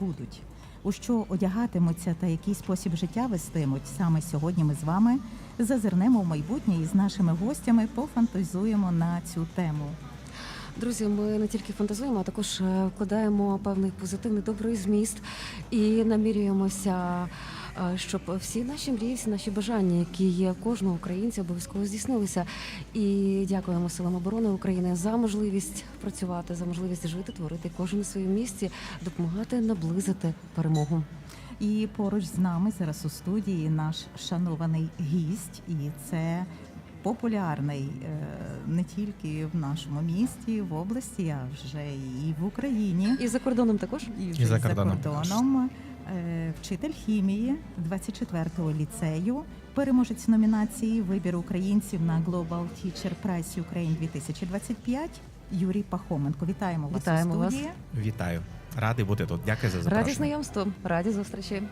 будуть, у що одягатимуться та який спосіб життя вестимуть. Саме сьогодні ми з вами зазирнемо в майбутнє і з нашими гостями пофантазуємо на цю тему. Друзі, ми не тільки фантазуємо, а також е, вкладаємо певний позитивний добрий зміст і намірюємося, щоб всі наші мрії, всі наші бажання, які є кожного українця, обов'язково здійснилися. І дякуємо силам оборони України за можливість працювати, за можливість жити, творити кожен у своєму місці, допомагати наблизити перемогу. І поруч з нами зараз у студії наш шанований гість, і це популярний е, не тільки в нашому місті, в області, а вже і в Україні. І за кордоном також. І вже І за за кордоном. Е, Вчитель хімії 24-го ліцею, переможець номінації Вибір українців на Global Teacher Prize Ukraine 2025 Юрій Пахоменко. Вітаємо вас Вітаємо у вас. Вітаю, радий бути тут. Дякую за Раді запрошення. знайомству, раді зустрічі.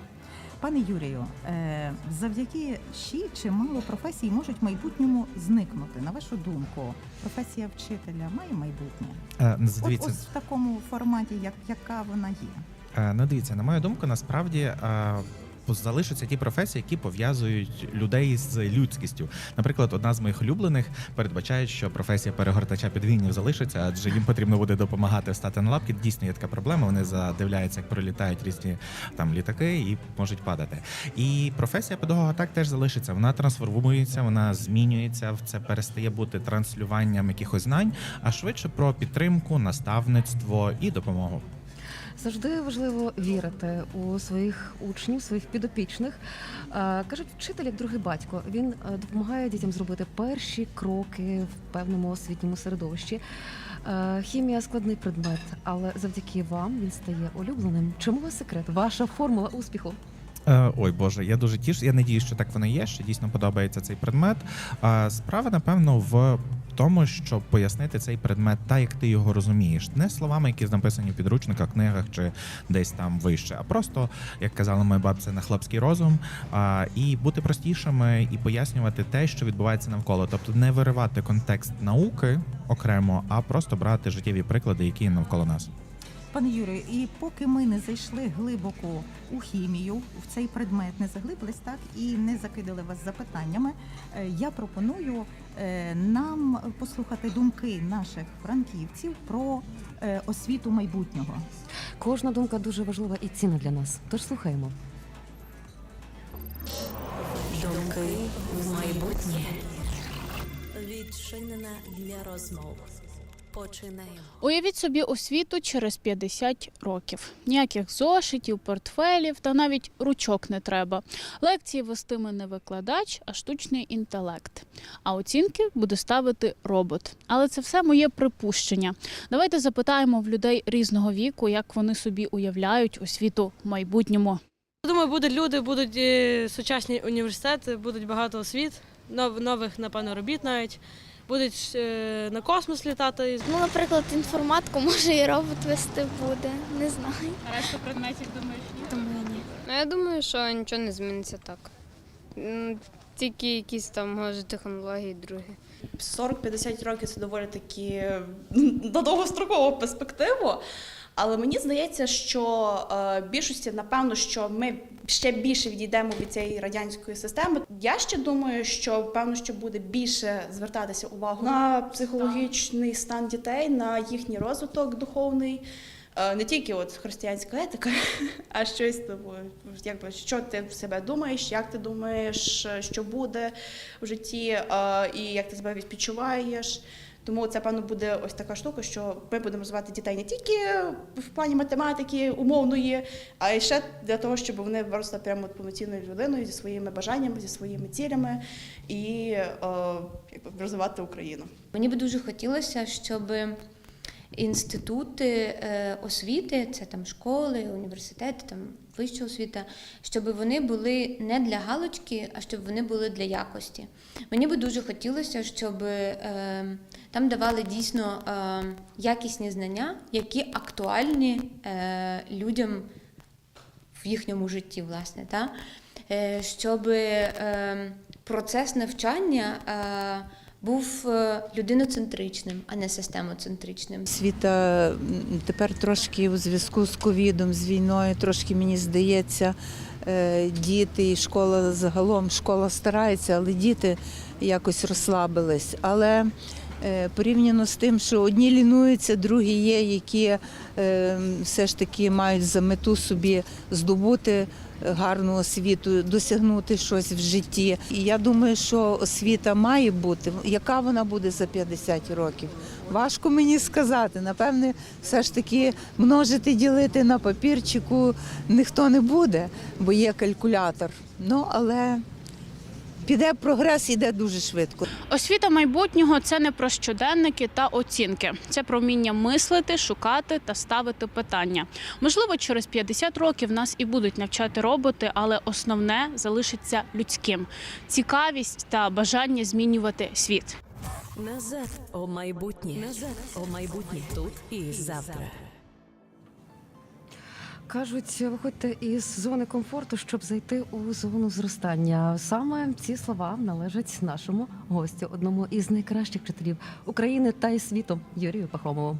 Пане Юрію, е, завдяки ЩІ чимало професій можуть в майбутньому зникнути. На вашу думку, професія вчителя має майбутнє? Е, ну, От, ось в такому форматі, як яка вона є. Е, ну, дивіться, на мою думку, насправді. е, Залишаться ті професії, які пов'язують людей з людськістю. Наприклад, одна з моїх улюблених передбачає, що професія перегортача підвійнів залишиться, адже їм потрібно буде допомагати встати на лапки. Дійсно є така проблема. Вони задивляються, як пролітають різні там літаки і можуть падати. І професія педагога так теж залишиться. Вона трансформується, вона змінюється. Це перестає бути транслюванням якихось знань, а швидше про підтримку, наставництво і допомогу. Завжди важливо вірити у своїх учнів, своїх підопічних. Кажуть, вчитель як другий батько. Він е, допомагає дітям зробити перші кроки в певному освітньому середовищі. Е, Хімія складний предмет, але завдяки вам він стає улюбленим. Чому ви секрет? Ваша формула успіху? Е, Ой Боже, я дуже тіш. Я надію, що так воно є, що дійсно подобається цей предмет. Справа, напевно, в тому, щоб пояснити цей предмет так, як ти його розумієш, не словами, які написані в підручниках, книгах чи десь там вище, а просто, як казала моя бабця, на хлопський розум, а, і бути простішими і пояснювати те, що відбувається навколо. Тобто не виривати контекст науки окремо, а просто брати життєві приклади, які навколо нас. Пане Юрію, і поки ми не зайшли глибоко у хімію, в цей предмет не заглибились, так і не закидали вас запитаннями. е, Я пропоную е, нам послухати думки наших франківців про е, освіту майбутнього. Кожна думка дуже важлива і цінна для нас. Тож слухаємо. Думки в майбутнє. Відчинена для розмов. Починаємо. Уявіть собі освіту через 50 років. Ніяких зошитів, портфелів та навіть ручок не треба. Лекції вестиме не викладач, а штучний інтелект. А оцінки буде ставити робот. Але це все моє припущення. Давайте запитаємо в людей різного віку, як вони собі уявляють освіту в майбутньому. Думаю, будуть люди, будуть е, сучасні університети, будуть багато освіт, нов- нових, напевно, робіт навіть. Будуть е, на космос літати. Ну, наприклад, інформатку може і робот вести буде. Не знаю. А решта предметів думаєш ні? Думаю, ні. Ну, я думаю, що нічого не зміниться так. Тільки якісь там може технології другі. 40-50 років це доволі таки на довгострокову перспективу. Але мені здається, що е, більшості, напевно, що ми ще більше відійдемо від цієї радянської системи. Я ще думаю, що певно, що буде більше звертатися увагу на психологічний стан дітей, на їхній розвиток духовний. Е, Не тільки от християнська етика, а щось тому, якби що ти в себе думаєш, як ти думаєш, що буде в житті, е, і як ти себе відчуваєш. Тому це певно буде ось така штука, що ми будемо розвивати дітей не тільки в плані математики умовної, а й ще для того, щоб вони виросли прямо повноцінною людиною зі своїми бажаннями, зі своїми цілями і о, розвивати Україну. Мені би дуже хотілося, щоб інститути е, освіти, це там школи, університети, там вища освіта, щоб вони були не для галочки, а щоб вони були для якості. Мені би дуже хотілося, щоб е, там давали дійсно е, якісні знання, які актуальні людям в їхньому житті, власне, та? Щоб процес навчання був е, людиноцентричним, а не системоцентричним. Світа тепер трошки у зв'язку з ковідом, з війною, трошки мені здається, е, діти і школа загалом школа старається, але діти якось розслабились. Але е, порівняно з тим, що одні лінуються, другі є, які е, все ж таки мають за мету собі здобути гарну освіту, досягнути щось в житті. І я думаю, що освіта має бути. Яка вона буде за 50 років? Важко мені сказати. Напевне, все ж таки множити, ділити на папірчику ніхто не буде, бо є калькулятор. Ну але піде прогрес, іде дуже швидко. Освіта майбутнього це не про щоденники та оцінки. Це про вміння мислити, шукати та ставити питання. Можливо, через 50 років нас і будуть навчати роботи, але основне залишиться людським: цікавість та бажання змінювати світ. Назад у майбутнє. Назад у майбутнє. Тут і завтра. Кажуть, виходьте із зони комфорту, щоб зайти у зону зростання. Саме ці слова належать нашому гостю, одному із найкращих вчителів України та й світу Юрію Пахомову.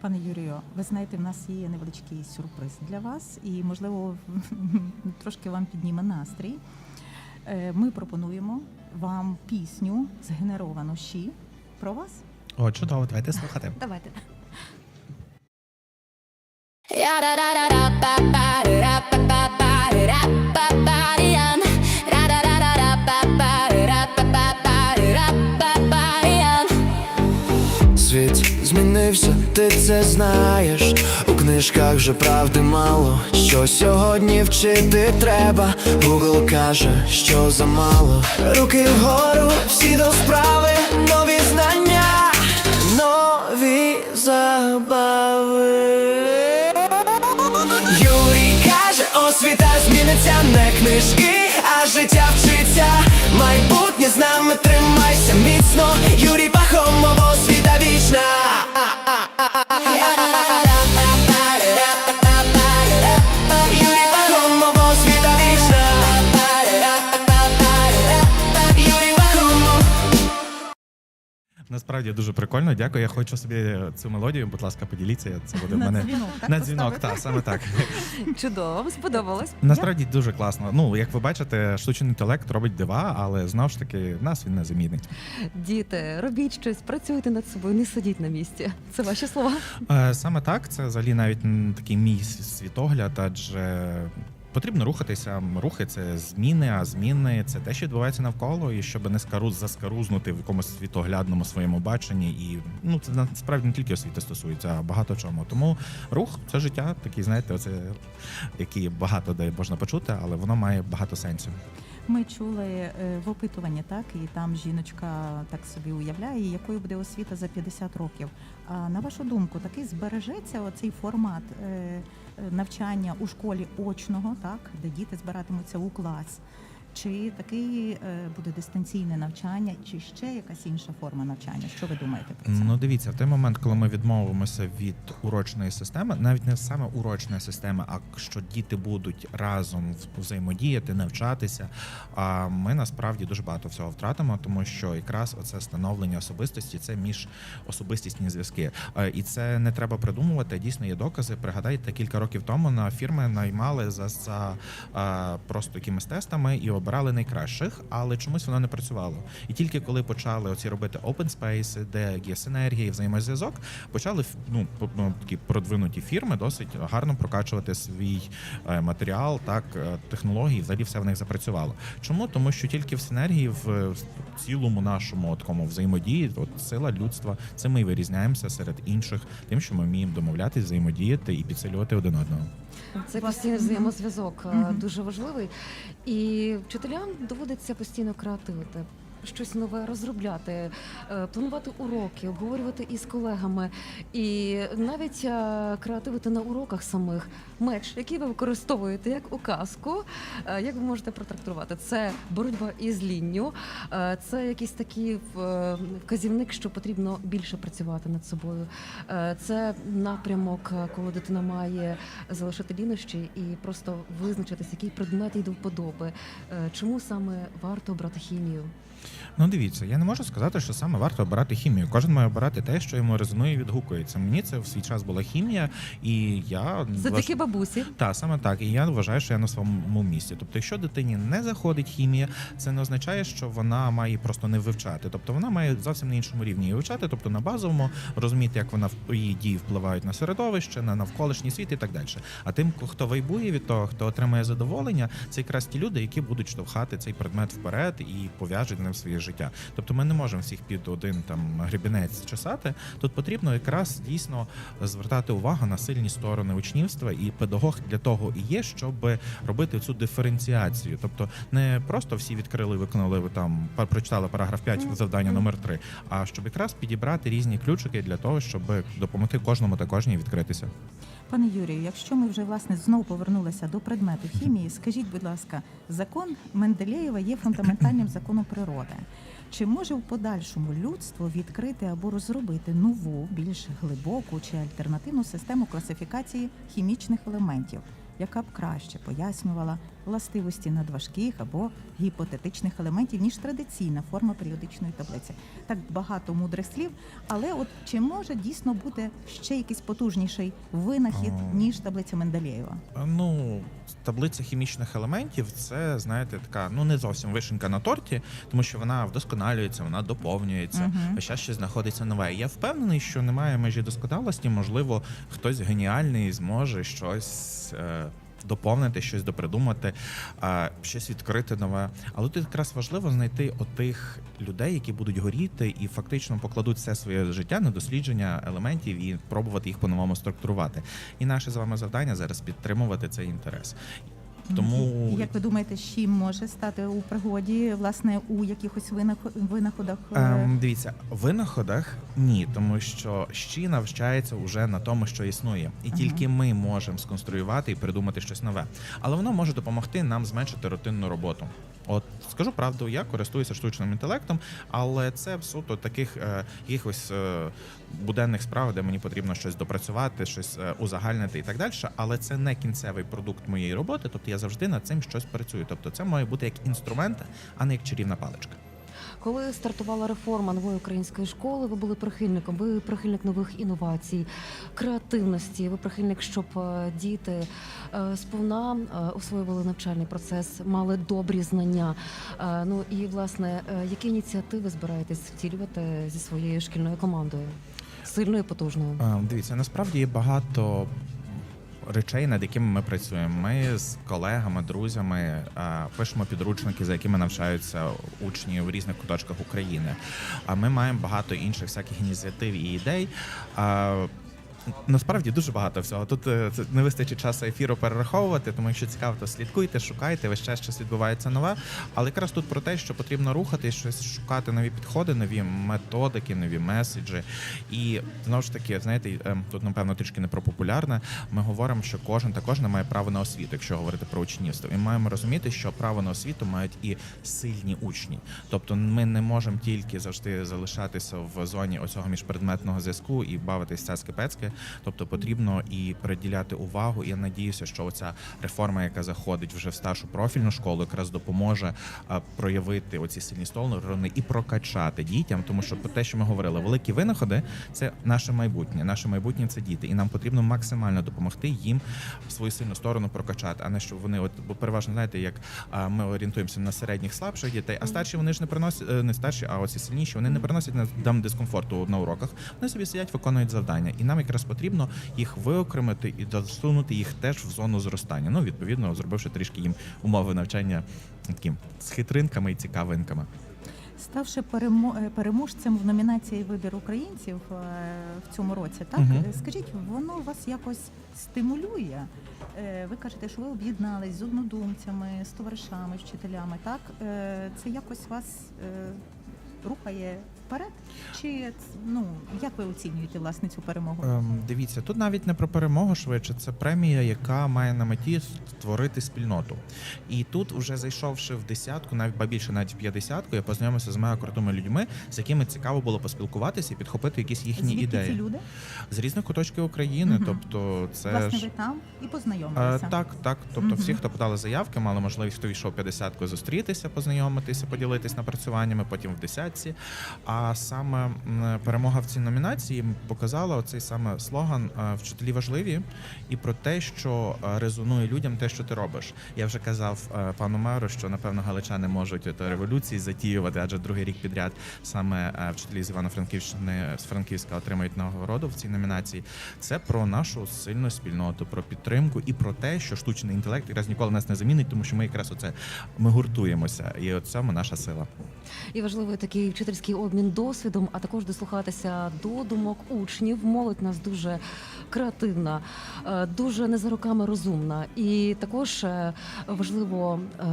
Пане Юрію, ви знаєте, в нас є невеличкий сюрприз для вас, і можливо трошки вам підніме настрій. Е, Ми пропонуємо вам пісню згенеровану щі про вас. О, чудово, давайте слухати. Давайте. Світ змінився, ти це знаєш. У книжках вже правди мало. Що сьогодні вчити треба. Google каже, що замало. Руки вгору, всі до справи, нові знання, нові забави. Зміниться, не книжки, а життя вчиться. Майбутнє з нами тримайся міцно. Юрій Пахомово світа вічна. Насправді дуже прикольно. Дякую. Я хочу собі цю мелодію. Будь ласка, поділіться. Це буде в мене дзвінок, на дзвінок. Так, саме так. Чудово, сподобалось. Насправді дуже класно. Ну як ви бачите, штучний інтелект робить дива, але знову ж таки нас він не замінить. Діти, робіть щось, працюйте над собою, не сидіть на місці. Це ваші слова. Е, Саме так, це взагалі навіть такий мій світогляд, адже потрібно рухатися. Рухи це зміни, а зміни це те, що відбувається навколо, і щоб не скару заскарузнути в якомусь світоглядному своєму баченні. І ну це насправді не тільки освіти стосується, а багато чому. Тому рух це життя, такий, знаєте, оце який багато де можна почути, але воно має багато сенсів. Ми чули е, в опитуванні, так і там жіночка так собі уявляє, якою буде освіта за 50 років. А на вашу думку, такий збережеться оцей формат е, навчання у школі очного, так де діти збиратимуться у клас. Чи такий е, буде дистанційне навчання, чи ще якась інша форма навчання? Що ви думаєте про це? Ну дивіться, в той момент, коли ми відмовимося від урочної системи, навіть не саме урочної системи, а що діти будуть разом взаємодіяти, навчатися. А ми насправді дуже багато всього втратимо, тому що якраз оце становлення особистості це між особистісні зв'язки. Е, І це не треба придумувати. Дійсно є докази. Пригадайте, кілька років тому на фірми наймали за, за е, просто якимись тестами і обирали найкращих, але чомусь воно не працювало. І тільки коли почали оці робити open space, де є синергія і взаємозв'язок, почали ну, ну, такі продвинуті фірми досить гарно прокачувати свій е, матеріал, так е, технології, взагалі все в них запрацювало. Чому? Тому що тільки в синергії, в е, цілому нашому такому взаємодії, от сила людства, це ми вирізняємося серед інших, тим, що ми вміємо домовлятись, взаємодіяти і підсилювати один одного. Цей постійний взаємозв'язок е, дуже важливий. І вчителям доводиться постійно креативити. Щось нове розробляти, е, планувати уроки, обговорювати із колегами, і навіть е, креативити на уроках самих меч, який ви використовуєте як указку. Е, Як ви можете протрактувати? Це боротьба із лінню, це якийсь такий вказівник, що потрібно більше працювати над собою. Це напрямок, коли дитина має залишити лінощі і просто визначитися, який предмет їй до вподоби. Чому саме варто обрати хімію? Ну дивіться, я не можу сказати, що саме варто обирати хімію. Кожен має обирати те, що йому резонує і відгукується. Мені це в свій час була хімія, і я Завдяки бабусі. Так, саме так. І я вважаю, що я на своєму місці. Тобто, якщо дитині не заходить хімія, це не означає, що вона має просто не вивчати. Тобто вона має зовсім на іншому рівні її вивчати, тобто на базовому розуміти, як вона в- її дії впливають на середовище, на навколишній світ і так далі. А тим, хто вайбує від того, хто отримує задоволення, це якраз ті люди, які будуть штовхати цей предмет вперед і пов'яжуть ним своє життя. Тобто ми не можемо всіх під один там гребінець чесати. Тут потрібно якраз дійсно звертати увагу на сильні сторони учнівства, і педагог для того і є, щоб робити цю диференціацію. Тобто не просто всі відкрили, виконали ви там прочитали параграф 5 завдання номер 3, а щоб якраз підібрати різні ключики для того, щоб допомогти кожному та кожній відкритися. Пане Юрію, якщо ми вже власне знову повернулися до предмету хімії, скажіть, будь ласка, закон Менделєєва є фундаментальним законом природи. Чи може в подальшому людство відкрити або розробити нову, більш глибоку чи альтернативну систему класифікації хімічних елементів, яка б краще пояснювала властивості надважких або гіпотетичних елементів, ніж традиційна форма періодичної таблиці? Так багато мудрих слів, але от чи може дійсно бути ще якийсь потужніший винахід ніж таблиця Менделєєва? Ну, таблиця хімічних елементів це, знаєте, така ну не зовсім вишенька на торті, тому що вона вдосконалюється, вона доповнюється. Весь час щось знаходиться нове. Я впевнений, що немає межі досконалості. Можливо, хтось геніальний зможе щось. Е- Доповнити щось допридумати, щось відкрити нове. Але тут якраз важливо знайти отих людей, які будуть горіти і фактично покладуть все своє життя на дослідження елементів і пробувати їх по-новому структурувати. І наше з вами завдання зараз підтримувати цей інтерес. Тому І Як ви думаєте, з чим може стати у пригоді, власне, у якихось винах- винаходах? е, Ем, дивіться, в винаходах ні, тому що щі навчається уже на тому, що існує, і Ага. тільки ми можемо сконструювати і придумати щось нове. Але воно може допомогти нам зменшити рутинну роботу. От скажу правду, я користуюся штучним інтелектом, але це суто таких е, якихось е, буденних справ, де мені потрібно щось допрацювати, щось е, узагальнити і так далі. Але це не кінцевий продукт моєї роботи. Тобто я завжди над цим щось працюю. Тобто це має бути як інструмент, а не як чарівна паличка. Коли стартувала реформа нової української школи, ви були прихильником. Ви прихильник нових інновацій, креативності. Ви прихильник, щоб е, діти е, сповна е, освоювали навчальний процес, мали добрі знання. Ну і власне, які ініціативи збираєтесь втілювати зі своєю шкільною командою? Сильною, потужною. Дивіться, насправді є багато речей, над якими ми працюємо. Ми з колегами, друзями е, пишемо підручники, за якими навчаються учні в різних куточках України. А ми маємо багато інших всяких ініціатив і ідей. Насправді дуже багато всього. Тут е, це не вистачить часу ефіру перераховувати, тому якщо цікаво, то слідкуйте, шукайте, весь час щось відбувається нове. Але якраз тут про те, що потрібно рухати, щось шукати нові підходи, нові методики, нові меседжі. І знову ж таки, знаєте, ем, тут напевно трішки не про популярне. Ми говоримо, що кожен та кожна має право на освіту, якщо говорити про учнівство. І маємо розуміти, що право на освіту мають і сильні учні. Тобто, ми не можемо тільки завжди залишатися в зоні оцього міжпредметного зв'язку і бавитись цяцьки пецьки Тобто потрібно і приділяти увагу. Я надіюся, що оця реформа, яка заходить вже в старшу профільну школу, якраз допоможе проявити оці сильні сторони і прокачати дітям, тому що про те, що ми говорили, великі винаходи це наше майбутнє. Наше майбутнє це діти, і нам потрібно максимально допомогти їм свою сильну сторону прокачати, а не щоб вони, от бо переважно знаєте, як ми орієнтуємося на середніх слабших дітей, а старші вони ж не приносять е, не старші, а оці сильніші. Вони не приносять нам дискомфорту на уроках. Вони собі сидять, виконують завдання, і нам якраз потрібно їх виокремити і досунути їх теж в зону зростання. Ну відповідно, зробивши трішки їм умови навчання таким з хитринками і цікавинками. Ставши е, переможцем в номінації Вибір українців е, в цьому році, так. Е, скажіть, воно вас якось стимулює? Ви кажете, що ви об'єднались з однодумцями, з товаришами, вчителями. Так це якось вас рухає вперед? Чи ну як ви оцінюєте власне цю перемогу? Ем, дивіться, тут навіть не про перемогу швидше, це премія, яка має на меті створити спільноту. І тут, вже зайшовши в десятку, навіть ба більше навіть в п'ятдесятку, я познайомився з мега крутими людьми, з якими цікаво було поспілкуватися і підхопити якісь їхні Звідки ідеї ці люди? з різних куточків України. Мгм. Тобто, це Власне, ж ви там і Е, познайомилися. так, так. Тобто, Мгм. всі, хто подали заявки, мали можливість, хто війшов в 50-ку, зустрітися, познайомитися, поділитись напрацюваннями, потім в десятці. А саме перемога в цій номінації показала оцей саме слоган е, Вчителі важливі і про те, що е, резонує людям те, що ти робиш. Я вже казав е, пану меру, що напевно галичани можуть революції затіювати, адже другий рік підряд саме вчителі з Івано-Франківщини з Франківська отримають нагороду в цій номінації. Це про нашу сильну спільноту, про підтримку і про те, що штучний інтелект якраз ніколи нас не замінить, тому що ми якраз оце ми гуртуємося, і от цьому наша сила. І важливий такий вчительський обмін досвідом, а також дослухатися до думок учнів. Молодь нас дуже креативна, е, дуже не за роками розумна. І також е, важливо е,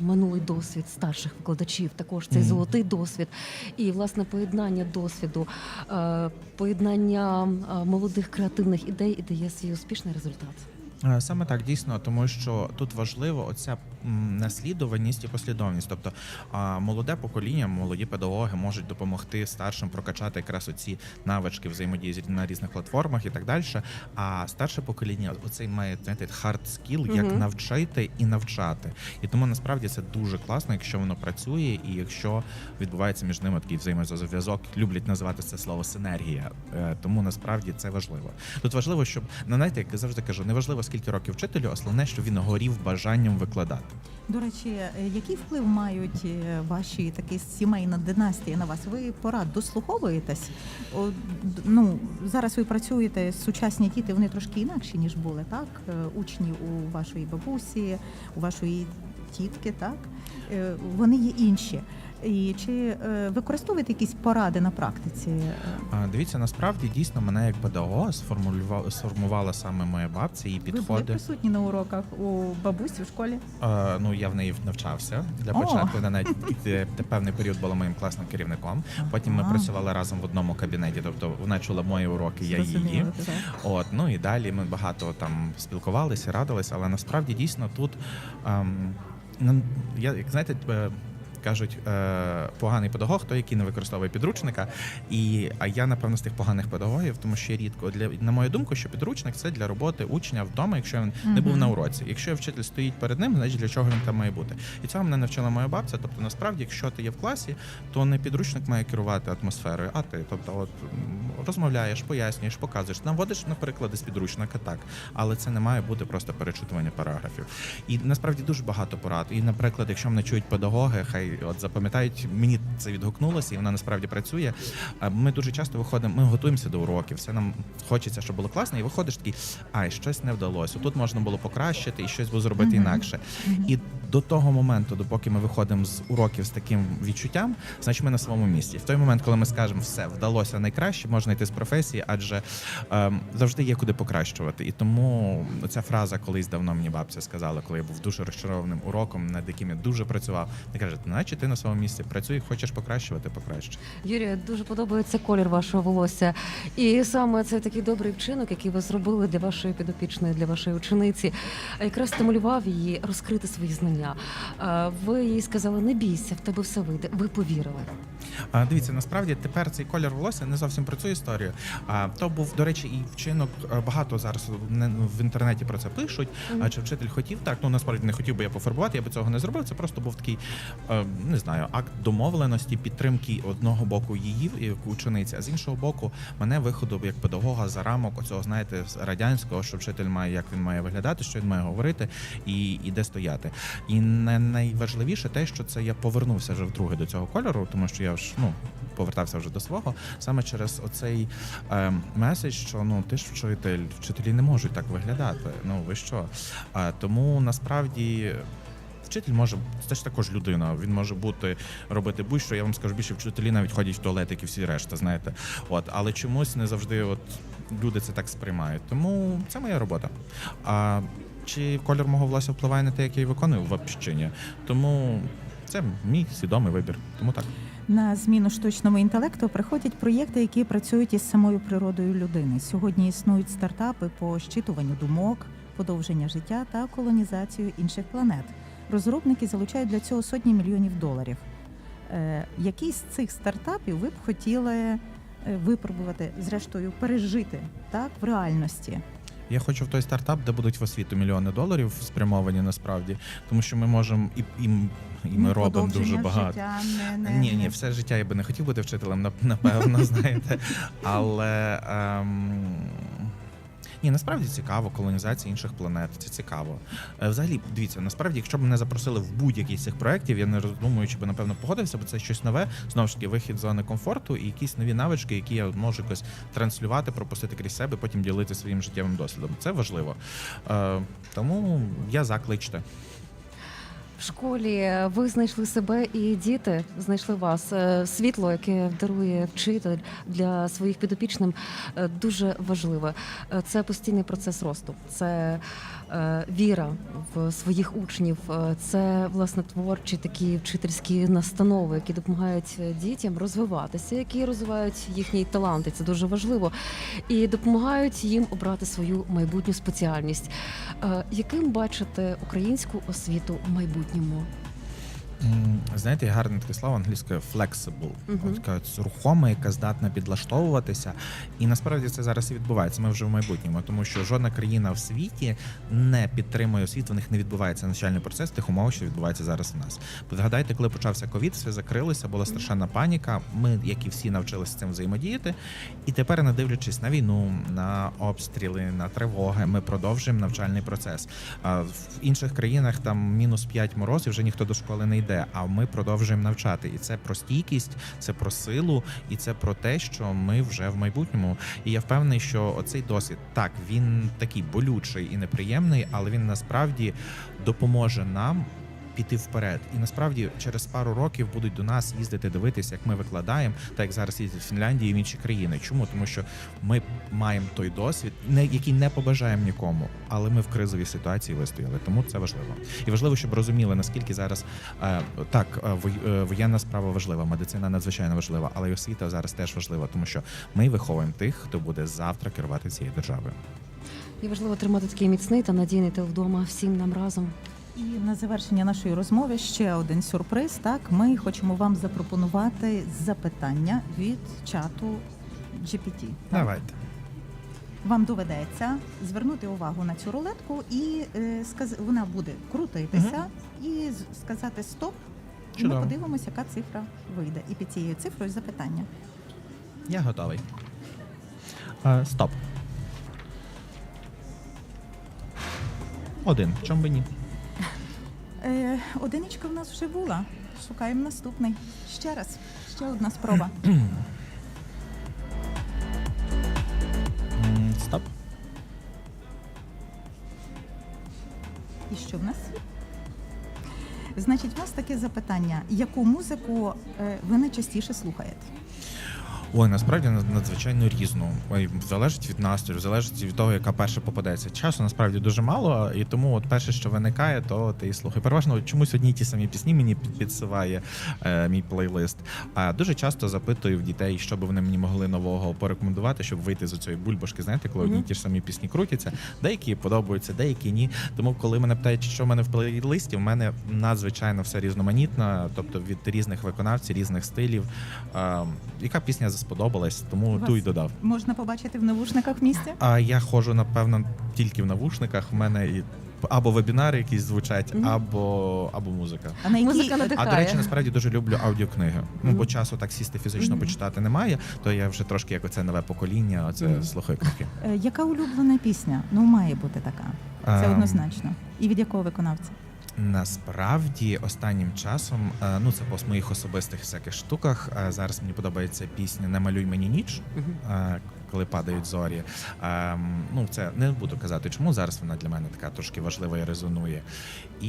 минулий досвід старших викладачів, також цей Мгм. золотий досвід. І власне поєднання досвіду, поєднання молодих креативних ідей і дає свій успішний результат. Е, Саме так дійсно, тому що тут важливо оця наслідуваність і послідовність. Тобто молоде покоління, молоді педагоги можуть допомогти старшим прокачати якраз оці навички взаємодії на різних платформах і так далі. А старше покоління оцей має знаєте, hard skill, як Мгм. навчити і навчати. І тому насправді це дуже класно, якщо воно працює, і якщо відбувається між ними такий взаємозв'язок. Люблять називати це слово синергія. Е, Тому насправді це важливо. Тут важливо, щоб ну, знаєте, як я завжди кажу, не важливо скільки років вчителю, основне, що він горів бажанням викладати. До речі, е, який вплив мають е, ваші такі сімейна династія на вас? Ви порад дослуховуєтесь? О, ну зараз ви працюєте сучасні діти, вони трошки інакші ніж були, так? Е, Учні у вашої бабусі, у вашої тітки, так? Вони є інші. І чи е, використовуєте якісь поради на практиці? Е, Дивіться, насправді дійсно мене як педагога сформулювала сформувала саме моя бабця, її Ви були підходи. присутні на уроках у бабусі в школі? Е, ну я в неї навчався для початку. Вона навіть е, певний період була моїм класним керівником. Потім ми працювали разом в одному кабінеті. Тобто вона чула мої уроки, я її. От ну і далі ми багато там спілкувалися, радилися, але насправді дійсно тут ем, ну, я як знаєте. Кажуть, е, поганий педагог, той, який не використовує підручника. І а я напевно з тих поганих педагогів, тому що рідко для на мою думку, що підручник це для роботи учня вдома, якщо він не був на уроці. Якщо вчитель стоїть перед ним, значить для чого він там має бути. І цього мене навчила моя бабця. Тобто, насправді, якщо ти є в класі, то не підручник має керувати атмосферою, а ти. Тобто, от розмовляєш, пояснюєш, показуєш, наводиш на приклади з підручника, так, але це не має бути просто перечитування параграфів. І насправді дуже багато порад. І, наприклад, якщо мене чують педагоги, хай от запам'ятають, мені це відгукнулося, і вона насправді працює. Ми дуже часто виходимо, ми готуємося до уроків. Все нам хочеться, щоб було класно, і виходиш такий, ай, щось не вдалося. Тут можна було покращити і щось було зробити інакше. І до того моменту, допоки ми виходимо з уроків з таким відчуттям, значить ми на своєму місці. В той момент, коли ми скажемо, все вдалося найкраще, можна йти з професії, адже ем, завжди є куди покращувати. І тому ця фраза колись давно мені бабця сказала, коли я був дуже розчарованим уроком, над яким я дуже працював. Не каже, наче ти на своєму місці працюй, хочеш покращувати, покращуй. Юрія, дуже подобається колір вашого волосся. І саме це такий добрий вчинок, який ви зробили для вашої підопічної, для вашої учениці, якраз стимулював її розкрити свої знання. Е, Ви їй сказали, не бійся, в тебе все вийде. Ви повірили. А, дивіться, насправді тепер цей колір волосся не зовсім про цю історію. А то був, до речі, і вчинок е, багато зараз ну, в інтернеті про це пишуть. А чи вчитель хотів так? Ну насправді не хотів би я пофарбувати, я би цього не зробив. Це просто був такий, е, не знаю, акт домовленості, підтримки одного боку її як учениці, а з іншого боку, мене виходу як педагога за рамок оцього, знаєте, радянського, що вчитель має, як він має виглядати, що він має говорити і, і де стояти. І не найважливіше те, що це я повернувся вже вдруге до цього кольору, тому що я ж ну повертався вже до свого саме через оцей е, меседж, що ну ти ж вчитель, вчителі не можуть так виглядати. Ну ви що? А тому насправді. Вчитель може це ж також людина. Він може бути робити будь-що. Я вам скажу більше вчителі навіть ходять в туалет, і всі решта, знаєте. От, але чомусь не завжди от люди це так сприймають. Тому це моя робота. А чи колір мого волосся впливає на те, як я її виконую? Взагалі ні. Тому це мій свідомий вибір. Тому так. На зміну штучному інтелекту приходять проєкти, які працюють із самою природою людини. Сьогодні існують стартапи по щитуванню думок, подовження життя та колонізацію інших планет. Розробники залучають для цього сотні мільйонів доларів. Е, Які з цих стартапів ви б хотіли е, випробувати, зрештою, пережити так в реальності? Я хочу в той стартап, де будуть в освіту мільйони доларів спрямовані насправді, тому що ми можемо і, і, і ми робимо дуже багато. життя, не, не, Ні, ні, все життя я би не хотів бути вчителем, напевно, знаєте. Але ем, ні, насправді цікаво, колонізація інших планет. Це цікаво. Е, Взагалі, дивіться, насправді, якщо б мене запросили в будь-який з цих проєктів, я не роздумую, чи би напевно погодився, бо це щось нове. Знову ж таки, вихід з зони комфорту і якісь нові навички, які я можу якось транслювати, пропустити крізь себе, потім ділити своїм життєвим досвідом. Це важливо. Е, тому я закличте. В школі ви знайшли себе і діти знайшли вас. Е, Світло, яке дарує вчитель для своїх підопічним, е, дуже важливе. Е, Це постійний процес росту, це е, віра в своїх учнів, е, це власне творчі такі вчительські настанови, які допомагають е, дітям розвиватися, які розвивають їхні таланти. Це дуже важливо, і допомагають їм обрати свою майбутню спеціальність. Е, Яким бачите українську освіту в майбутньому? Знаєте, гарне таке слово англійською flexible. От така рухома, яка здатна підлаштовуватися. І насправді це зараз і відбувається. Ми вже в майбутньому, тому що жодна країна в світі не підтримує освіту, в них не відбувається навчальний процес тих умовах, що відбувається зараз у нас. Згадайте, коли почався ковід, все закрилося, була страшенна паніка. Ми, як і всі, навчилися з цим взаємодіяти. І тепер, не дивлячись на війну, на обстріли, на тривоги, ми продовжуємо навчальний процес. В інших країнах там мінус 5 морозів, вже ніхто до школи не йде. А ми продовжуємо навчати. І це про стійкість, це про силу, і це про те, що ми вже в майбутньому. І я впевнений, що оцей досвід так він такий болючий і неприємний, але він насправді допоможе нам. Піти вперед, і насправді через пару років будуть до нас їздити дивитися, як ми викладаємо, так як зараз їздять в Фінляндії і в інші країни. Чому? Тому що ми маємо той досвід, не який не побажаємо нікому, але ми в кризовій ситуації вистояли. Тому це важливо. І важливо, щоб розуміли, наскільки зараз е, так е, е, воєнна справа важлива, медицина надзвичайно важлива, але й освіта зараз теж важлива, тому що ми виховуємо тих, хто буде завтра керувати цією державою. І важливо тримати такий міцний та надійний тил вдома всім нам разом. І на завершення нашої розмови ще один сюрприз. Так, ми хочемо вам запропонувати запитання від чату GPT. Так? Давайте. Вам доведеться звернути увагу на цю рулетку, і е, сказ... вона буде крутитися і з- сказати стоп. І ми подивимося, яка цифра вийде. І під цією цифрою запитання. Я готовий. Е, стоп. Один. Чому би ні? Е, одиничка в нас вже була. Шукаємо наступний. Ще раз. Ще одна спроба. Стоп. І що в нас? Значить, у вас таке запитання: яку музику е, ви найчастіше слухаєте? Ой, насправді над- надзвичайно різну. Ой, залежить від настрою, залежить від того, яка перша попадеться. Часу насправді дуже мало, і тому от перше, що виникає, то ти і слухай. Переважно чомусь одні й ті самі пісні мені під- підсиває е, мій плейлист. А дуже часто запитую в дітей, що би вони мені могли нового порекомендувати, щоб вийти з цієї бульбашки. Знаєте, коли одні й ті ж самі пісні крутяться, деякі подобаються, деякі ні. Тому, коли мене питають, що в мене в плейлисті, в мене надзвичайно все різноманітно, тобто від різних виконавців, різних стилів. Е, яка пісня сподобалась, тому У ту й додав. Можна побачити в навушниках в місті? А я ходжу, напевно, тільки в навушниках. В мене і або вебінари якісь звучать, Мгм. або, або музика. А на якій... Музика надихає. А до речі, насправді дуже люблю аудіокниги. Ну бо часу так сісти фізично Мгм. почитати немає, то я вже трошки як оце нове покоління, оце Мгм. слухаю книжки. Е, Яка улюблена пісня? Ну, має бути така. Це Ем, однозначно. І від якого виконавця? Насправді останнім часом, е, ну це по моїх особистих всяких штуках. е, Зараз мені подобається пісня Не малюй мені ніч. Е, Коли падають зорі, Ем, ну це не буду казати, чому зараз вона для мене така трошки важлива і резонує. І,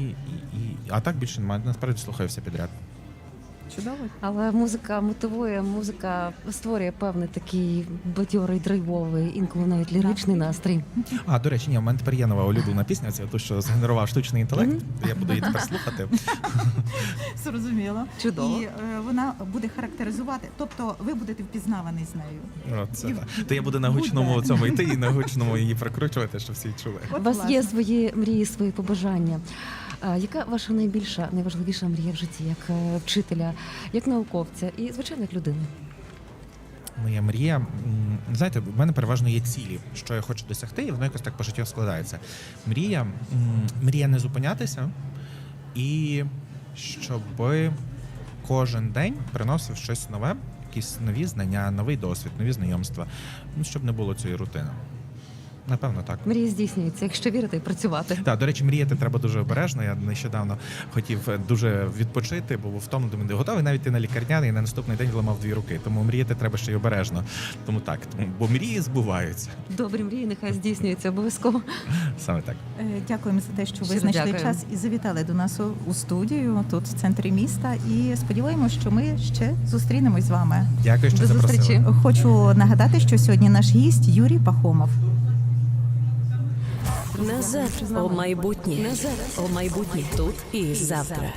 і, і а так більше немає. Насправді слухаю все підряд. Чудово. Але музика мотивує, музика створює певний такий бадьорий, драйвовий, інколи навіть ліричний настрій. А, до речі, ні, у мене тепер є нова улюблена пісня, це ту, що згенерував штучний інтелект. Я буду її тепер слухати. Зрозуміло. Чудово. І е, вона буде характеризувати, тобто ви будете впізнаваний з нею. О, це, І так. То я буду на гучному буде. цьому йти і на гучному її прокручувати, щоб всі чули. От, У вас власне. є свої мрії, свої побажання. А яка ваша найбільша, найважливіша мрія в житті, як е, вчителя, як науковця і звичайно як людини? Моя мрія, знаєте, в мене переважно є цілі, що я хочу досягти, і воно якось так по життю складається. Мрія, мрія не зупинятися, і щоб кожен день приносив щось нове, якісь нові знання, новий досвід, нові знайомства. Ну, щоб не було цієї рутини. Напевно, так. Мрії здійснюються, якщо вірити і працювати. Так, до речі, мріяти треба дуже обережно. Я нещодавно хотів е, дуже відпочити, бо був в тому, думаю, готовий навіть йти на лікарняний і на наступний день ламав дві руки. Тому мріяти треба ще й обережно. Тому так, тому, бо мрії збуваються. Добрі мрії, нехай здійснюються обов'язково. Саме так. Е, Дякуємо за те, що ви Щиро знайшли дякую. час і завітали до нас у- у студію тут в центрі міста. І сподіваємось, що ми ще зустрінемось з вами. Дякую, що До запросили. зустрічі. Хочу нагадати, що сьогодні наш гість Юрій Пахомов. Назад у майбутнє. Назад у майбутнє. Тут і завтра.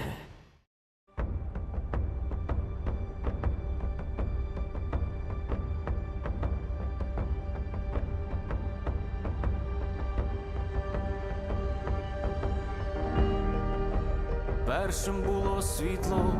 Першим було світло,